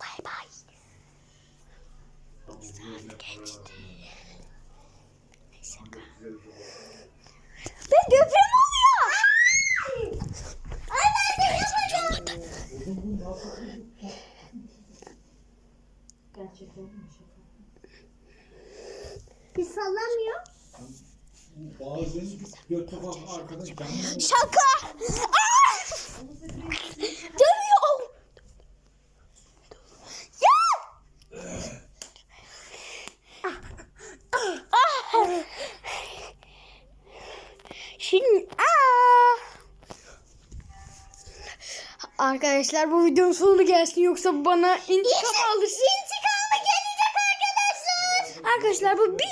Bay bay. Ben deprem oluyor. Ay ben deprem oluyor. Gerçekten mi şaka? Bir sallamıyor. Bazen göt kapak arkadaş Şaka. Dövüyor. Ya! Ah! Şimdi aa! Arkadaşlar bu videonun sonu gelsin yoksa bana intikam alırsın. İntikamı gelecek arkadaşlar. Arkadaşlar bu bir